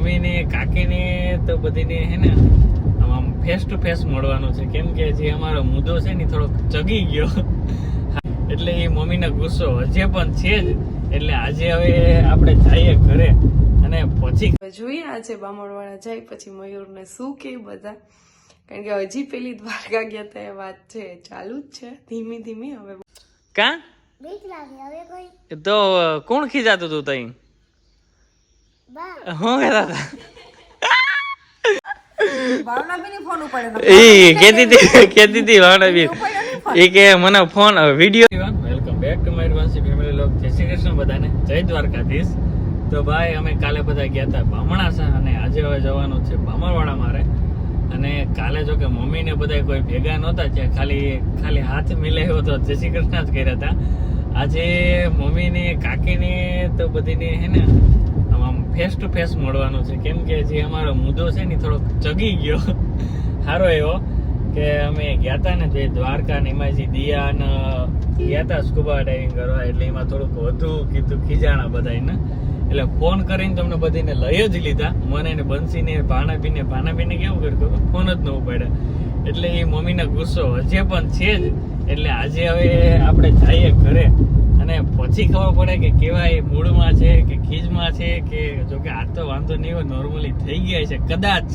મમ્મીને કાકીને તો બધીને હે ને આમ આમ ફેસ ટુ ફેસ મળવાનું છે. કેમ કે જે અમારો મુદ્દો છે ને થોડોક ચગી ગયો. એટલે એ મમ્મીનો ગુસ્સો હજે પણ છે જ. એટલે આજે હવે આપણે જઈએ ઘરે અને પછી જોઈએ આજે બામણવાળા જાય પછી મયુરને શું કે બધા. કારણ કે હજી પેલી દ્વારકા ગયા તા એ વાત છે ચાલુ જ છે. ધીમી ધીમી હવે કા? બીક લાગે હવે કોઈ. તો કોણ ખીજાતું તું તઈ? હું કહેતા હતા તો ભાઈ અમે કાલે બધા ગયા હતા બામણાસા અને આજે હવે જવાનું છે બામણવાડા મારે અને કાલે જો કે મમ્મી ને બધા કોઈ ભેગા નહોતા ત્યાં ખાલી ખાલી હાથ મિલાવ્યો હતો જય શ્રી કૃષ્ણ જ કર્યા હતા આજે મમ્મી ને કાકી ને તો બધીની હે ને ફેસ ટુ ફેસ મળવાનું છે. કેમ કે જે અમારો મુદ્દો છે ને થોડોક ચગી ગયો. સારો એવો કે અમે ગયા હતા ને જે દ્વારકા ને એમાં જે દિયા ને ગયા હતા સ્કુબા ડાઇવિંગ કરવા, એટલે એમાં થોડુંક વધુ કીધું, ખીજાણા બધાને એટલે ફોન કરીને તમને બધીને લઈ જ લીધા. મને ને બંસીને ભાણા ભાણા પીને કેવું કર્યું ફોન જ ન ઉપાડ્યા. એટલે એ મમ્મીનો ગુસ્સો હજે પણ છે જ. એટલે આજે હવે આપણે જઈએ ઘરે. અને પછી ખબર પડે કે કેવા એ મૂળમાં છે કે ખીજમાં છે કે જો કે આ તો વાંધો નહીં હોય નોર્મલી થઈ ગયા છે, કદાચ.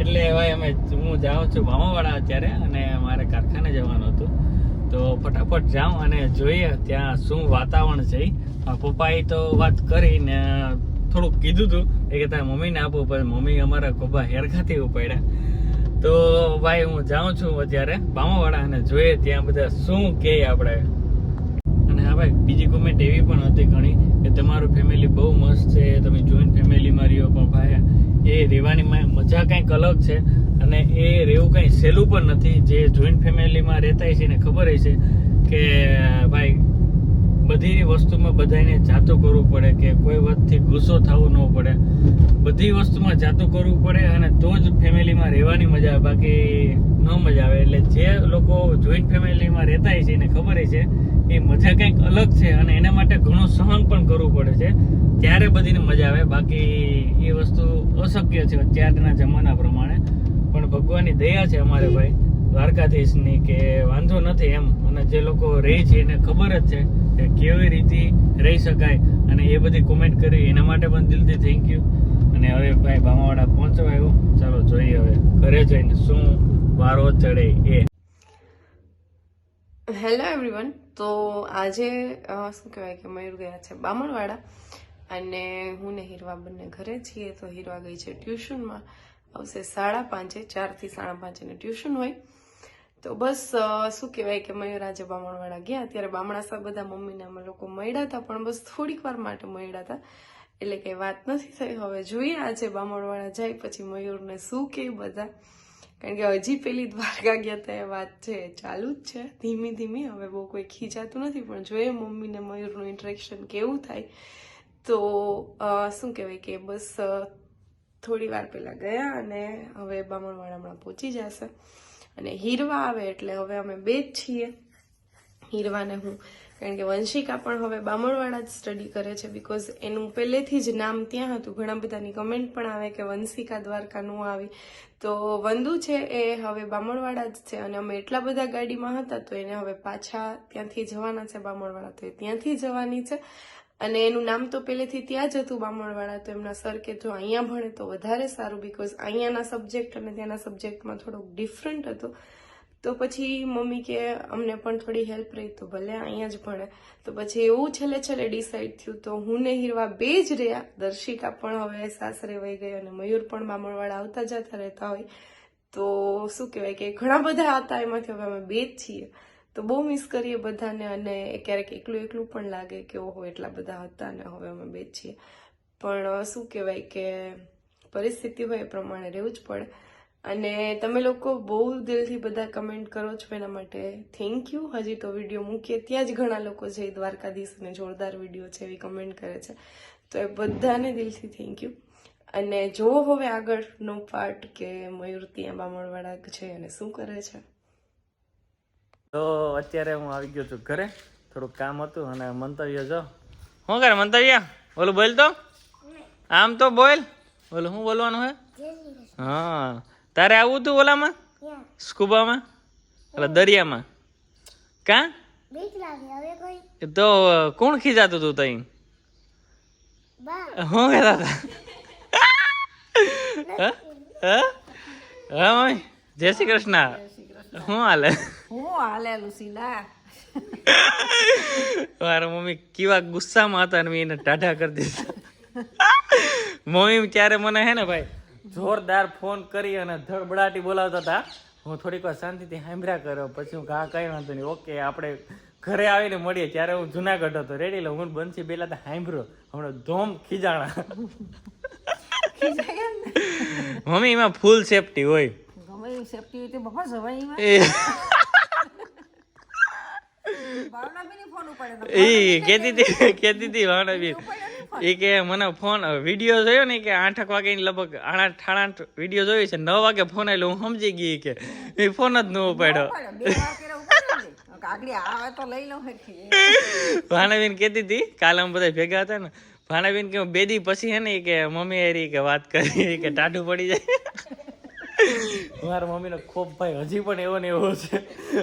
એટલે ભાઈ અમે હું જાઉં છું મામાવાડા અત્યારે અને મારે કારખાને જવાનું હતું. તો ફટાફટ જાઉં અને જોઈએ ત્યાં શું વાતાવરણ છે. પપ્પાએ તો વાત કરીને થોડુંક કીધું હતું એ કે તારે મમ્મીને આપો, પણ મમ્મી અમારા ખોબા હેરખાથી ઉપાડ્યા તો ભાઈ હું જાઉં છું અત્યારે બામાવાડા અને જોઈએ ત્યાં બધા શું કહે આપણે. હા ભાઈ, બીજી કોમેન્ટ એવી પણ હતી ઘણી કે તમારું ફેમિલી બહુ મસ્ત છે, તમે જોઈન્ટ ફેમિલીમાં રહ્યો, પણ ભાઈ, એ રહેવાની મજા કંઈક અલગ છે. અને એ રહેવું કંઈ સહેલું પણ નથી. જે જોઈન્ટ ફેમિલીમાં રહેતા છે એને ખબર છે કે, ભાઈ બધી વસ્તુમાં બધાને જાતું કરવું પડે કે કોઈ વાતથી ગુસ્સો થવો ન પડે. બધી વસ્તુમાં જાતું કરવું પડે અને તો જ ફેમિલીમાં રહેવાની મજા આવે બાકી ન મજા આવે. એટલે જે લોકો જોઈન્ટ ફેમિલીમાં રહેતા છે એને ખબર છે, એ મજા કંઈક અલગ છે અને એના માટે ઘણું સહન પણ કરવું પડે છે. ત્યારે બધીને મજા આવે. બાકી એ વસ્તુ અશક્ય છે અત્યારના જમાના પ્રમાણે. પણ ભગવાનની દયા છે અમારે ભાઈ. દ્વારકાધીશની કે વાંધો નથી એમ. અને જે લોકો રહે છે એને ખબર જ છે કે કેવી રીતે રહી શકાય. અને એ બધી કોમેન્ટ કરી એના માટે પણ દિલથી થેન્ક યુ અને હવે ભાઈ ભામાવાડા પહોંચવા આવ્યો. ચાલો જોઈએ હવે. ઘરે જઈને શું વારો ચડે એ. હેલો એવરીવન તો આજે શું કહેવાય કે મયુર ગયા છે બામણવાડા અને હું ને હીરવા બંને ઘરે છીએ. તો હીરવા ગઈ છે ટ્યુશનમાં. આવશે સાડા પાંચે, ચારથી સાડા પાંચેને ટ્યુશન હોય. તો બસ શું કહેવાય કે મયુર આજે બામણવાડા ગયા. ત્યારે બામણા સાહેબ બધા મમ્મીને અમે લોકો મળ્યા હતા, પણ બસ થોડીક વાર માટે મળ્યા હતા. એટલે કે વાત નથી થઈ. હવે જોઈએ આજે બામણવાડા જાય, પછી મયુરને શું કહે બધા. કારણ કે હજી પેલી દ્વારકા ગયા તા એ વાત છે, ચાલુ જ છે. ધીમી ધીમી, હવે બહુ કોઈ ખીજાતું નથી, પણ જોઈએ મમ્મીને મયુરનું ઇન્ટરેક્શન કેવું થાય. તો શું કહેવાય કે બસ થોડી વાર પહેલાં ગયા અને હવે બામણવાળા હમણાં પહોંચી જશે. અને હીરવા આવે એટલે હવે અમે બે જ છીએ. હીરવાને હું કારણ કે વંશિકા પણ હવે બામણવાડા જ સ્ટડી કરે છે બીકોઝ એનું પહેલેથી જ નામ ત્યાં હતું. ઘણા બધાની કમેન્ટ પણ આવે કે વંશિકા દ્વારકા નું આવી. તો વંદુ છે એ હવે બામણવાડા જ છે અને અમે એટલા બધા ગાડીમાં હતા તો એને હવે પાછા ત્યાંથી જવાના છે બામણવાડા તો એ ત્યાંથી જવાની છે અને એનું નામ તો પહેલેથી ત્યાં જ હતું બામણવાળા. તો એમના સર કે જો અહીંયા ભણે તો વધારે સારું બીકોઝ અહીંયાના સબ્જેક્ટ અને ત્યાંના સબ્જેક્ટમાં થોડોક ડિફરન્ટ હતો. તો પછી મમ્મી કે અમને પણ થોડી હેલ્પ રહી તો ભલે, અહીંયા જ ભણે. તો પછી એવું છેલ્લે છેલ્લે ડિસાઈડ થયું તો હું ને હીરવા બે જ રહ્યા. દર્શિકા પણ હવે સાસરે વહી ગઈ અને મયુર પણ બામણવાડા આવતા જતા રહેતા હોય. તો શું કહેવાય કે ઘણા બધા હતા એમાંથી હવે અમે બે જ છીએ. તો બહુ મિસ કરીએ બધાને અને ક્યારેક એકલું એકલું પણ લાગે કે ઓહો, એટલા બધા હતા ને હવે અમે બે જ છીએ. પણ શું કહેવાય કે પરિસ્થિતિ હોય એ પ્રમાણે રહેવું જ પડે. અને તમે લોકો બહુ દિલથી બધા કમેન્ટ કરો છો એના માટે. થેન્ક યુ હજી તો વીડિયો મૂકીએ. ત્યાં જ ઘણા લોકો છે દ્વારકાધીશ અને જોરદાર વીડિયો છે એવી કમેન્ટ કરે છે. તો એ બધાને દિલથી થેન્ક યુ અને જો હવે આગળનો પાર્ટ કે મયુર ત્યાં મળવાળા છે અને શું કરે છે. તો અત્યારે હું આવી ગયો છું ઘરે. થોડુંક કામ હતું અને મંતવ્ય જો શું કરે મંતવ્ય? ઓલું બોલ તો. આમ તો બોલ. બોલો શું બોલવાનું હે? હા. તારે આવું તું ઓલામાં? સ્કુબામાં? એટલે દરિયામાં. કા? તો કોણ ખીજાતું તું તઈ? હું શું કહેતા હતા? હા? મમ્મી. જય શ્રી કૃષ્ણ. હું હાલે? હું હાલે લુસીલા. મારા મમ્મી કેવા ગુસ્સામાં હતા ને મેં એને ટાઢા કરી દીધા. મમ્મી ત્યારે મને હે ને ભાઈ જોરદાર ફોન કરી અને ધડબડાટી બોલાવતા હતા. હું થોડીક વાર શાંતિથી સાંભળ્યા કર્યો પછી હું કા કઈ વાંધો નહીં. ઓકે આપણે ઘરે આવીને મળીએ. ત્યારે હું જુનાગઢ હતો. રેડી એટલે હું બનશી પેલા તો સાંભળ્યો. હમણાં ધોમ ખીજાણા. મમ્મી એમાં ફૂલ સેફટી હોય. સેફટી હોય તે જવાય એ. કેતી હતી કેતી હતી ભાવનાબેન એ કે મને ફોન વીડિયો જોયો ને કે આઠ વાગે લગભગ આઠ આઠ વીડિયો જોયો છે નવ વાગે ફોન આવેલો હું સમજી ગઈ કે એ ફોન જ ન ઉપાડ્યો. ભાણાબેન કેતી હતી કાલે અમે બધા ભેગા હતા ને ભાણાબેન કે બે દી પછી હે ને કે મમ્મી હારી કે વાત કરી કે ટાઢું પડી જાય. મારા મમ્મીનો ખોપ ભાઈ હજી પણ એવો ને એવો છે.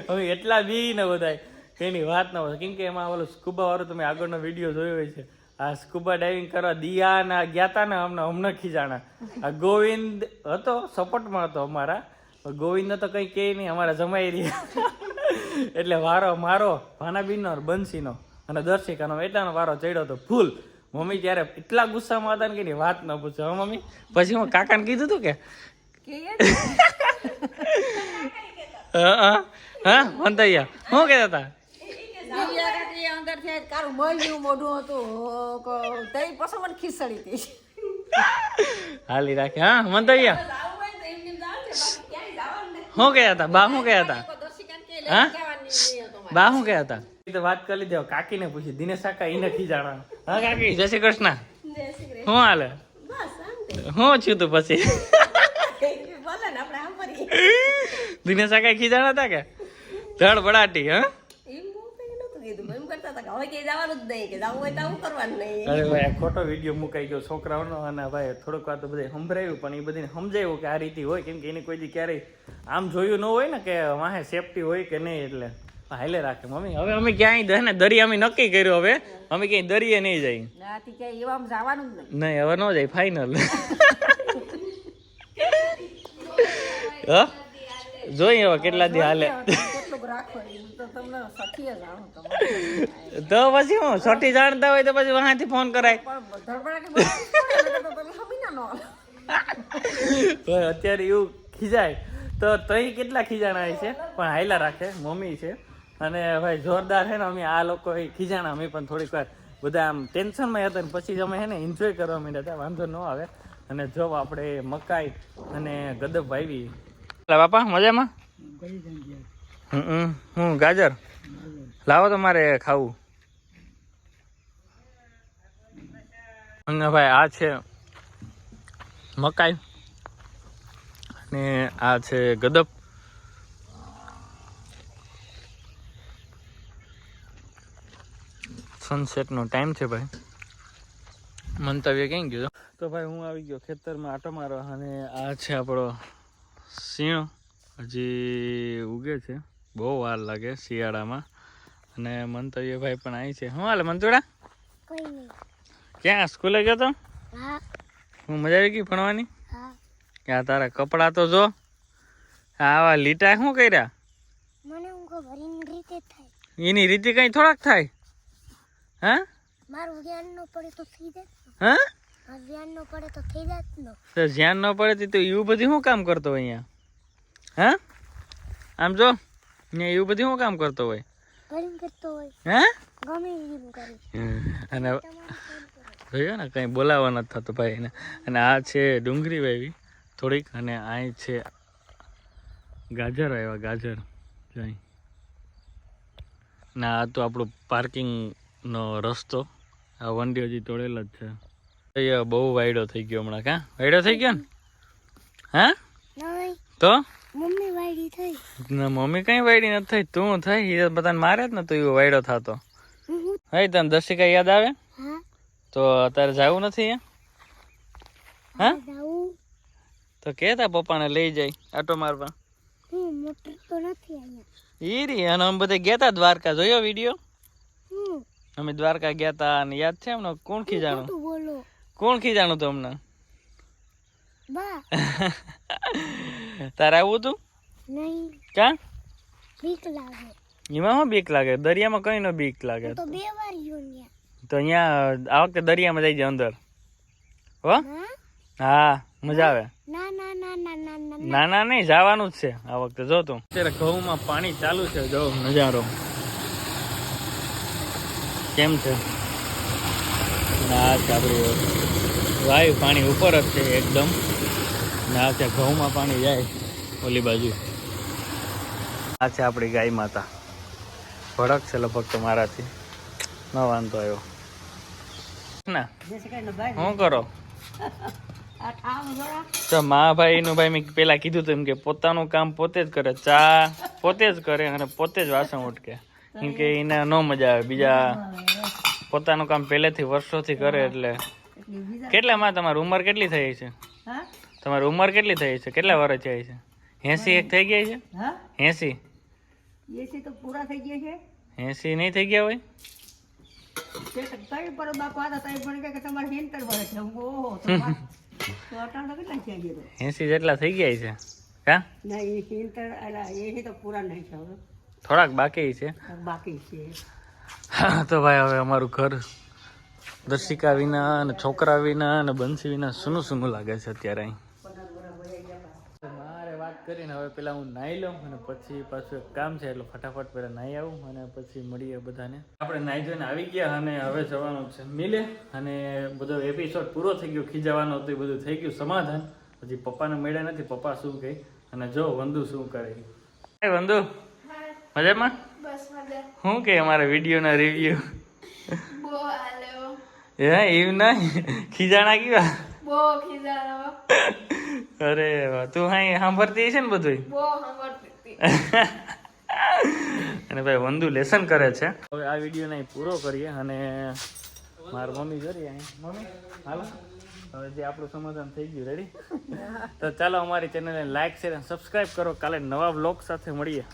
હવે એટલા બી ને બધા એની વાત ના હોય. કેમ કે એમાં ઓલો સ્કૂબા વાળો તમે આગળનો વીડિયો જોયો હોય છે. આ સ્કૂબા ડાઇવિંગ કરવા દિયા ના ગયા હતા ને અમને હમણાં ખીજાણા. આ ગોવિંદ હતો સપોર્ટમાં હતો અમારા. ગોવિંદ તો કંઈ કહે નહીં અમારા જમાઈ રહ્યા. એટલે વારો મારો ભાનાબીનનો બંસીનો અને દર્શિકાનો એટલાનો વારો ચડ્યો હતો ફૂલ. મમ્મી ત્યારે એટલા ગુસ્સામાં હતા ને કે વાત ન પૂછો. હા મમ્મી પછી હું કાકાને કીધું હતું કે? હા હા હા વંતૈયા શું કહેતા હતા? અંદર તારું મળ્યું મોઢું હતું. તઈ પછી મને ખીસડી હતી. હાલી રાખે હા વંતૈયા શું કહેતા હતા? બા શું કહેતા હતા હા? બા શું કહેતા હતા? એ તો વાત કરી લીધી કાકીને પૂછી દિનેશ કાકા એને ખીજાણા હા કાકી? જય શ્રી કૃષ્ણ. શું હાલે? શું છું તું પછી. બોલે ને આપણે દિનેશ કાકા ખીજાણા હતા કે? ધડ બડાટી હા? હતા કે જવાનું જ નહીં કે જવું હોય તો આવું કરવાનું નહીં. અરે ખોટો વીડિયો મુકાઈ ગયો છોકરાઓનો અને ભાઈ થોડુંક વાર તો બધે સંભળાયું પણ એ બધીને સમજાયું કે આ રીતે હોય કેમ કે એની કોઈ દી ક્યારેય આમ જોયું ન હોય ને કે વાહે સેફટી હોય કે નહીં એટલે. હાલે રાખે મમ્મી. હવે અમે ક્યાંય ને દરિયા અમે નક્કી કર્યું હવે. અમે ક્યાંય દરિયે નહીં જાય નહીં. હવે ન જાય ફાઇનલ હ? જોઈએ હવે કેટલા દી હાલે. તો પછી હું છોટી જાણતા હોય તો પછી વહાથી ફોન કરાય. અત્યારે એવું ખીજાય. તો તઈ કેટલા ખીજાણા છે? પણ હાયલા રાખે મમ્મી છે. અને ભાઈ જોરદાર છે ને અમે આ લોકો ખીજાણા અમે પણ થોડીક વાર બધા આમ ટેન્શનમાં હતા ને પછી અમે હે ને એન્જોય કરવા માંડ્યા હતા વાંધો ન આવે. અને જો આપણે મકાઈ અને ગદબ વાવી બાપા મજામાં? હમ હું ગાજર. લાવો તમારે ખાવું. અને ભાઈ આ છે મકાઈ. અને આ છે ગદપ સનસેટનો ટાઈમ છે ભાઈ. મંતવ્ય ક્યાં ગયો તો ભાઈ હું આવી ગયો ખેતરમાં આટો મારવા અને આ છે આપણો સિંહ હજી ઉગે છે. બહુ વાર લાગે શિયાળામાં. અને મંતવ્ય ભાઈ પણ અહીં છે. શું હાલે મંતુડા ક્યાં? સ્કૂલે ગયો તો? હું. મજા આવી ગઈ ભણવાની? ક્યાં કે આ તારા કપડાં તો જો. આવા લીટા શું કર્યા? એની રીતે કઈ થોડાક થાય? હા? મારું ધ્યાન ન પડે તો થઈ જાય હા? ધ્યાન ન પડે તો થઈ જાત તો ધ્યાન ન પડે તો એવું બધું શું કામ કરતો અહીંયા? હા? આમ જો. અહીંયા એવું બધું શું કામ કરતો હોય? ભરીને કરતો હોય. હા? ગમે એમ કરી. અને જોયો ને કંઈ બોલાવવા નથી થતું ભાઈ એને. અને આ છે ડુંગળી વાવી થોડીક અને અહીં છે ગાજર આવ્યા ગાજર. જોઈ ના આ તો આપણું પાર્કિંગનો રસ્તો. આ વંડી હજી તોડેલ જ છે. બહુ વાયડો થઈ ગયો હમણાં કાં? વાયડો થઈ ગયો ને? હા? તો? મમ્મી વાયડી થઈ. ના મમ્મી કઈ વાયડી નથી થઈ. તું થઈ? એ બધાને મારે જ ને તું એવો વાયડો થતો. હું? તને દર્શિકા યાદ આવે? હા. તો અત્યારે જવું નથી હા તો કેતા પપ્પાને લઈ જાય આટો મારવા. ઈ રી અને અમે બધા ગયા તા દ્વારકા જોયો વીડિયો? અમે દ્વારકા ગયા તા અને યાદ છે એમને? કોણ ખીજાણું? કોણ ખીજાણું તમને બા. તારે આવું તું નહીં. ક્યાં? બીક લાગે. એમાં હું બીક લાગે? દરિયામાં કઈ નો બીક લાગે તો બે વાર તો અહીંયા આ વખતે દરિયામાં જઈ જાય અંદર. હો? હા? મજા આવે. ના ના નહીં જવાનું જ છે આ વખતે. જો તું. અત્યારે ઘઉંમાં પાણી ચાલુ છે. જો નજારો. કેમ છે? ના ચાબડી વાયુ પાણી ઉપર જ છે એકદમ. ના છે ઘઉંમાં પાણી જાય ઓલી બાજુ. આ છે આપણી ગાય માતા. ભડક છે લગભગ તો મારાથી. ન વાંધો આવ્યો. ના. શું કરો? આ ઠામ જોડા તો મા ભાઈ નું ભાઈ મેં પેલા કીધું હતું એમ કે પોતાનું કામ પોતે જ કરે ચા પોતે જ કરે અને પોતે જ વાસણ ઉટકે. કેમ કે એને ન મજા આવે. બીજા પોતાનું કામ પહેલેથી વર્ષોથી કરે એટલે. કેટલામાં તમારી ઉંમર કેટલી થઈ છે? હા? તમારી ઉંમર કેટલી થઈ છે? કેટલા વર્ષ થઈ છે? એસી એક થઈ ગઈ છે? હા? એસી? એસી તો પૂરા થઈ ગયા છે. એસી નહીં થઈ ગયા હોય? એસી જેટલા થઈ ગયા છે? હા? થોડાક બાકી છે. બાકી છે. તો ભાઈ હવે અમારું ઘર દર્શિકા વિના અને છોકરા વિના અને બંસી વિના સૂનું સૂનું લાગે છે અત્યારે અહીં. કરીને હવે પેલા હું નાહી લઉં અને પછી પાછું એક કામ છે એટલે ફટાફટ પેલા નાહી આવું અને પછી મળીએ બધાને. આપણે નાહી જોઈને આવી ગયા અને હવે જવાનું છે મિલે અને બધો એપિસોડ પૂરો થઈ ગયો ખીજાવાનો હતું એ બધું થઈ ગયું સમાધાન. પછી પપ્પાને મળ્યા નથી પપ્પા શું કહે? અને જો વંદુ શું કરે. હે વંદુ મજામાં? શું કે અમારા વિડીયોના રિવ્યુ હે. એવું નહીં? ખીજાણા કેવા? બહુ ખીજાણો અરે તું હાઈ સાંભળતી છે ને બધું અને ભાઈ વંદુ લેસન કરે છે. હવે આ વીડિયો ને પૂરો કરીએ અને મારા મમ્મી કરીએ અહીં. મમ્મી હાલો. હવે જે આપણું સમાધાન થઈ ગયું રેડી તો ચાલો અમારી ચેનલને લાઈક શેર અને સબસ્ક્રાઈબ કરો. કાલે નવા વ્લોગ સાથે મળીએ.